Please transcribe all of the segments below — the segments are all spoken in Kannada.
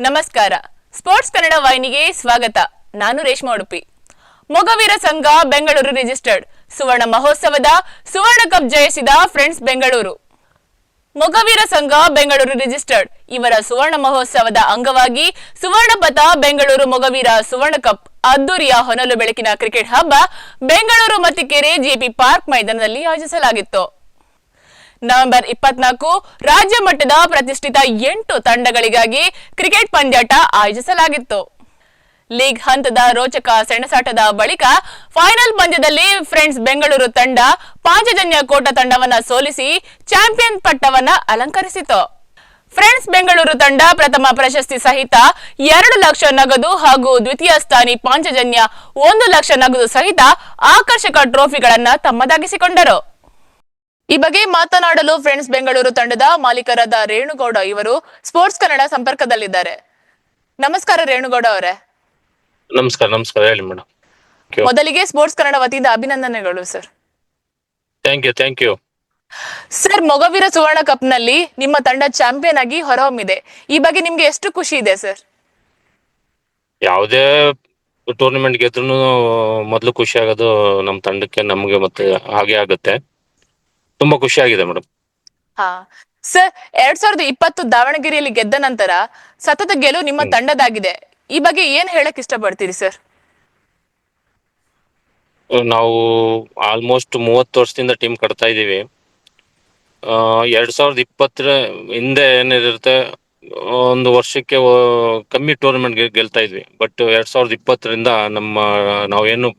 ನಮಸ್ಕಾರ. ಸ್ಪೋರ್ಟ್ಸ್ ಕನ್ನಡ ವಾಹಿನಿಗೆ ಸ್ವಾಗತ. ನಾನು ರೇಷ್ಮಾ ಉಡುಪಿ. ಮೊಗವೀರ ಸಂಘ, ಬೆಂಗಳೂರು ರಿಜಿಸ್ಟರ್ಡ್. ಸುವರ್ಣ ಮಹೋತ್ಸವದ ಸುವರ್ಣ ಕಪ್ ಜಯಿಸಿದ ಫ್ರೆಂಡ್ಸ್ ಬೆಂಗಳೂರು. ಮೊಗವೀರ ಸಂಘ, ಬೆಂಗಳೂರು ರಿಜಿಸ್ಟರ್ಡ್. ಇವರ ಸುವರ್ಣ ಮಹೋತ್ಸವದ ಅಂಗವಾಗಿ ಸುವರ್ಣ ಪಥ, ಬೆಂಗಳೂರು ಮೊಗವೀರ ಸುವರ್ಣ ಕಪ್. ಅದ್ದೂರಿಯ ಹೊನಲು ಬೆಳಕಿನ ಕ್ರಿಕೆಟ್ ಹಬ್ಬ ಬೆಂಗಳೂರು ಮತ್ತಿಕೆರೆ ಜೆಪಿ ಪಾರ್ಕ್ ಮೈದಾನದಲ್ಲಿ ಆಯೋಜಿಸಲಾಗಿತ್ತು. ನವೆಂಬರ್ ಇಪ್ಪತ್ನಾಲ್ಕು ರಾಜ್ಯ ಮಟ್ಟದ ಪ್ರತಿಷ್ಠಿತ ಎಂಟು ತಂಡಗಳಿಗಾಗಿ ಕ್ರಿಕೆಟ್ ಪಂದ್ಯಾಟ ಆಯೋಜಿಸಲಾಗಿತ್ತು. ಲೀಗ್ ಹಂತದ ರೋಚಕ ಸೆಣಸಾಟದ ಬಳಿಕ ಫೈನಲ್ ಪಂದ್ಯದಲ್ಲಿ ಫ್ರೆಂಡ್ಸ್ ಬೆಂಗಳೂರು ತಂಡ ಪಾಂಚಜನ್ಯ ಕೋಟ ತಂಡವನ್ನ ಸೋಲಿಸಿ ಚಾಂಪಿಯನ್ ಪಟ್ಟವನ್ನ ಅಲಂಕರಿಸಿತು. ಫ್ರೆಂಡ್ಸ್ ಬೆಂಗಳೂರು ತಂಡ ಪ್ರಥಮ ಪ್ರಶಸ್ತಿ ಸಹಿತ ಎರಡು ಲಕ್ಷ ನಗದು ಹಾಗೂ ದ್ವಿತೀಯ ಸ್ಥಾನಿ ಪಾಂಚಜನ್ಯ ಒಂದು ಲಕ್ಷ ನಗದು ಸಹಿತ ಆಕರ್ಷಕ ಟ್ರೋಫಿಗಳನ್ನು ತಮ್ಮದಾಗಿಸಿಕೊಂಡರು. ಈ ಬಗ್ಗೆ ಮಾತನಾಡಲು ಫ್ರೆಂಡ್ಸ್ ಬೆಂಗಳೂರು ತಂಡದ ಮಾಲೀಕರಾದ ರೇಣುಗೌಡ ಇವರು ಸ್ಪೋರ್ಟ್ಸ್ ಕನ್ನಡ ಸಂಪರ್ಕದಲ್ಲಿದ್ದಾರೆ. ನಮಸ್ಕಾರ ರೇಣುಗೌಡ ಅವರೇ. ನಮಸ್ಕಾರ ನಮಸ್ಕಾರ ಹೇಳಿ ಮೇಡಮ್ ಮೊದಲಿಗೆ ಸ್ಪೋರ್ಟ್ಸ್ ಕನ್ನಡ ವತಿಯಿಂದ ಅಭಿನಂದನೆಗಳು sir. Thank you thank you sir Mogaveera Suvarna ಕಪ್ನಲ್ಲಿ ನಿಮ್ಮ ತಂಡ ಚಾಂಪಿಯನ್ ಆಗಿ ಹೊರಹೊಮ್ಮಿದೆ. ಈ ಬಗ್ಗೆ ನಿಮ್ಗೆ ಎಷ್ಟು ಖುಷಿ ಇದೆ ಸರ್? ಯಾವುದೇ ಟೂರ್ನಮೆಂಟ್ ಗೆದ್ರು ಮೊದಲು ಖುಷಿ ಆಗೋದು ನಮ್ಮ ತಂಡಕ್ಕೆ ನಮಗೆ ಮತ್ತೆ ಹಾಗೆ ಆಗುತ್ತೆ. ತುಂಬಾ ಖುಷಿ ಆಗಿದೆ ಮೇಡಮ್ ಹಾ. ಸರ್ ಎರಡ್ ಸಾವಿರದ ಇಪ್ಪತ್ತು ದಾವಣಗೆರೆಯಲ್ಲಿ ಗೆದ್ದ ನಂತರ ಸತತ ಗೆಲುವು ನಿಮ್ಮ ತಂಡದಾಗಿದೆ. ಈ ಬಗ್ಗೆ ಏನ್ ಹೇಳಕ್ ಇಷ್ಟಪಡ್ತೀರಿ ಸರ್? ನಾವು ಆಲ್ಮೋಸ್ಟ್ ಮೂವತ್ತು ವರ್ಷದಿಂದ ಟೀಮ್ ಕಟ್ತಾ ಇದ್ದೀವಿ. ಎರಡ್ ಸಾವಿರದ ಇಪ್ಪತ್ತರ ಹಿಂದೆ ಏನಿರುತ್ತೆ ಒಂದು ವರ್ಷಕ್ಕೆ ಕಮ್ಮಿ ಟೂರ್ನಮೆಂಟ್ ಗೆಲ್ತಾ ಇದ್ವಿ. ಬಟ್ ಎರಡ್ ಸಾವಿರದ ಇಪ್ಪತ್ತರಿಂದ ನಮ್ಮ ನಾವೇನು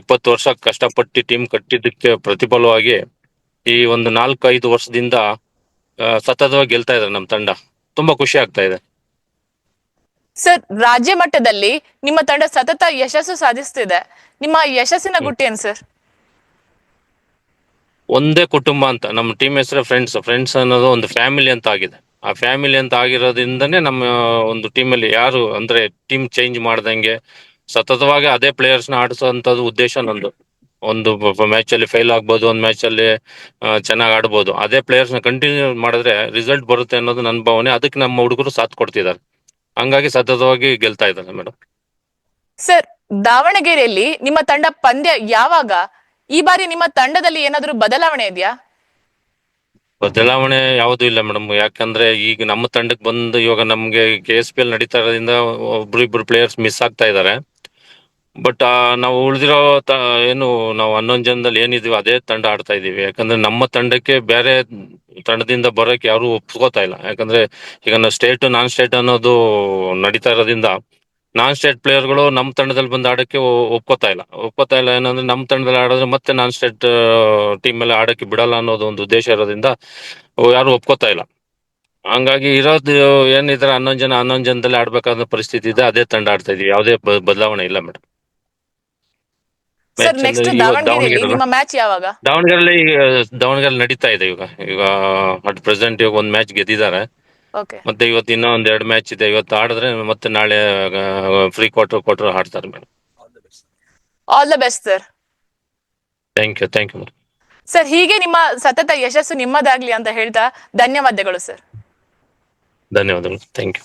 ಇಪ್ಪತ್ತು ವರ್ಷ ಕಷ್ಟಪಟ್ಟು ಟೀಮ್ ಕಟ್ಟಿದ್ದಕ್ಕೆ ಪ್ರತಿಫಲವಾಗಿ ಈ ಒಂದು ನಾಲ್ಕು ಐದು ವರ್ಷದಿಂದ ಸತತವಾಗಿ ಗೆಲ್ತಾ ಇದ್ದಾರೆ ನಮ್ಮ ತಂಡ. ತುಂಬಾ ಖುಷಿ ಆಗ್ತಾ ಇದೆ. ಸರ್ ರಾಜ್ಯ ಮಟ್ಟದಲ್ಲಿ ನಿಮ್ಮ ತಂಡ ಸತತ ಯಶಸ್ಸು ಸಾಧಿಸ್ತಿದೆ. ನಿಮ್ಮ ಯಶಸ್ಸಿನ ಗುಟ್ಟಿ ಏನ್ ಸರ್? ಒಂದೇ ಕುಟುಂಬ ಅಂತ ನಮ್ಮ ಟೀಮ್ ಹೆಸರು ಫ್ರೆಂಡ್ಸ್. ಫ್ರೆಂಡ್ಸ್ ಅನ್ನೋದು ಒಂದು ಫ್ಯಾಮಿಲಿ ಅಂತ ಆಗಿದೆ. ಆ ಫ್ಯಾಮಿಲಿ ಅಂತ ಆಗಿರೋದ್ರಿಂದನೇ ನಮ್ಮ ಒಂದು ಟೀಮಲ್ಲಿ ಯಾರು ಅಂದ್ರೆ ಟೀಮ್ ಚೇಂಜ್ ಮಾಡ್ದಂಗೆ ಸತತವಾಗಿ ಅದೇ ಪ್ಲೇಯರ್ಸ್ನ ಆಡಿಸೋಂಥದ್ದು ಉದ್ದೇಶ ನಂದು ಒಂದು ಮ್ಯಾಚ್ ಅಲ್ಲಿ ಫೈಲ್ ಆಗ್ಬೋದು ಒಂದು ಮ್ಯಾಚ್ ಅಲ್ಲಿ ಚೆನ್ನಾಗಿ ಆಡ್ಬೋದು. ಅದೇ ಪ್ಲೇಯರ್ಸ್ನ ಕಂಟಿನ್ಯೂ ಮಾಡಿದ್ರೆ ರಿಸಲ್ಟ್ ಬರುತ್ತೆ ಅನ್ನೋದು ನನ್ನ ಭಾವನೆ. ಅದಕ್ಕೆ ನಮ್ಮ ಹುಡುಗರು ಸಾಥ್ ಕೊಡ್ತಿದ್ದಾರೆ. ಹಂಗಾಗಿ ಸತತವಾಗಿ ಗೆಲ್ತಾ ಇದ್ದಾರೆ ಮೇಡಮ್ ಸರ್ ದಾವಣಗೆರೆಯಲ್ಲಿ ನಿಮ್ಮ ತಂಡ ಪಂದ್ಯ ಯಾವಾಗ? ಈ ಬಾರಿ ನಿಮ್ಮ ತಂಡದಲ್ಲಿ ಏನಾದರೂ ಬದಲಾವಣೆ ಇದೆಯಾ? ಬದಲಾವಣೆ ಯಾವುದೂ ಇಲ್ಲ ಮೇಡಮ್ ಯಾಕಂದ್ರೆ ಈಗ ನಮ್ಮ ತಂಡಕ್ಕೆ ಬಂದು ಇವಾಗ ನಮ್ಗೆ ಕೆ ಎಸ್ ಪಿ ಎಲ್ ನಡೀತಾ ಇರೋದ್ರಿಂದ ಒಬ್ರು ಇಬ್ರು ಪ್ಲೇಯರ್ಸ್ ಮಿಸ್ ಆಗ್ತಾ ಇದ್ದಾರೆ. ಬಟ್ ನಾವು ಉಳಿದಿರೋ ಏನು, ನಾವು ಹನ್ನೊಂದು ಜನದಲ್ಲಿ ಏನಿದೀವಿ ಅದೇ ತಂಡ ಆಡ್ತಾ ಇದೀವಿ ಯಾಕಂದ್ರೆ ನಮ್ಮ ತಂಡಕ್ಕೆ ಬೇರೆ ತಂಡದಿಂದ ಬರೋಕೆ ಯಾರು ಒಪ್ಕೋತಾ ಇಲ್ಲ. ಯಾಕಂದ್ರೆ ಈಗ ನಾವು ಸ್ಟೇಟ್ ನಾನ್ ಸ್ಟೇಟ್ ಅನ್ನೋದು ನಡೀತಾ ಇರೋದ್ರಿಂದ ನಾನ್ ಸ್ಟೇಟ್ ಪ್ಲೇಯರ್ಗಳು ನಮ್ಮ ತಂಡದಲ್ಲಿ ಬಂದು ಆಡಕ್ಕೆ ಒಪ್ಕೋತಾ ಇಲ್ಲ. ಒಪ್ಕೋತಾ ಇಲ್ಲ ಏನಂದ್ರೆ ನಮ್ಮ ತಂಡದಲ್ಲಿ ಆಡಿದ್ರೆ ಮತ್ತೆ ನಾನ್ ಸ್ಟೇಟ್ ಟೀಮ್ ಮೇಲೆ ಆಡಕ್ಕೆ ಬಿಡಲ್ಲ ಅನ್ನೋದು ಒಂದು ಉದ್ದೇಶ ಇರೋದ್ರಿಂದ ಯಾರು ಒಪ್ಕೋತಾ ಇಲ್ಲ. ಹಂಗಾಗಿ ಇರೋದು ಏನಿದ್ರೆ ಹನ್ನೊಂದು ಜನ ಹನ್ನೊಂದು ಜನದಲ್ಲಿ ಆಡ್ಬೇಕಾದ ಪರಿಸ್ಥಿತಿ ಇದೆ. ಅದೇ ತಂಡ ಆಡ್ತಾ ಇದೀವಿ. ಯಾವುದೇ ಬದಲಾವಣೆ ಇಲ್ಲ ಮೇಡಮ್ ಸರ್ ನೆಕ್ಸ್ಟ್ ದಾವಣಗೆರೆಯಲ್ಲಿ ನಿಮ್ಮ ಮ್ಯಾಚ್ ಯಾವಾಗ? ದಾವಣಗೆರೆಯಲ್ಲಿ ಈಗ ದಾವಣಗೆರೆ ನಡೀತಾ ಇದೆ ಇವಾಗ. ಈಗ ಅಟ್ ಪ್ರೆಸೆಂಟ್ ಇವಾಗ ಒಂದ್ ಮ್ಯಾಚ್ ಗೆದ್ದಿದ್ದಾರೆ. ಓಕೆ ಮತ್ತೆ ಇವತ್ತು ಇನ್ನೂ ಒಂದ್ ಎರಡು ಮ್ಯಾಚ್ ಇದೆ. ಇವತ್ತು ಆಡಿದ್ರೆ ಮತ್ತೆ ನಾಳೆ ಫ್ರೀ ಕ್ವಾರ್ಟರ್ ಕ್ವಾರ್ಟರ್ ಆಡ್ತಾರೆ madam all the best sir thank you thank you madam sir ಹೀಗೆ ನಿಮ್ಮ ಸತತ ಯಶಸ್ಸು ನಿಮ್ಮದಾಗ್ಲಿ ಅಂತ ಹೇಳ್ತಾ ಧನ್ಯವಾದಗಳು ಸರ್ ಧನ್ಯವಾದಗಳು. Thank you